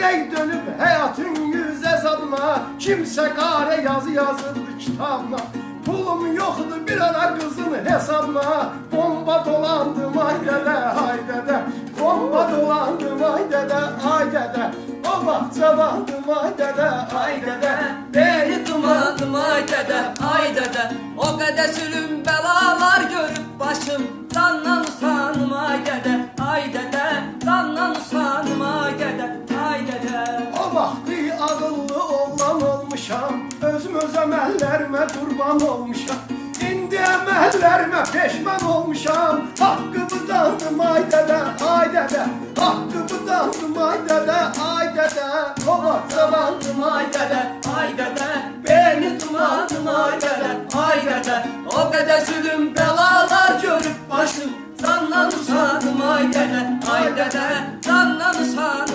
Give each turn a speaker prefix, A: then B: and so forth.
A: Ürək dönüb həyatın yüz hesabına Kimsə qare yazı yazırdı kitabına. Pulum yoxdur bir ara qızın hesabına. Bomba dolandım ay dədə, ay dədə Bomba dolandım ay dədə, ay dədə O vaxt cavandım ay dədə, ay dədə Beni dumanım ay dede, ay
B: dede O kadar sürüm belalar
A: akıllı oğlan olmuşam. Özüm öz emellerime kurban olmuşam. İndi emellerime peşman olmuşam. Hakkı budandım ay dede ay dede. Hakkı budandım ay dede ay dede. Kova zamandım ay dede
B: ay dede. Beni tumandım ay dede ay dede. O kadar zulüm belalar görüp başım. Sandan usandım ay dede ay dede. Sandan usandım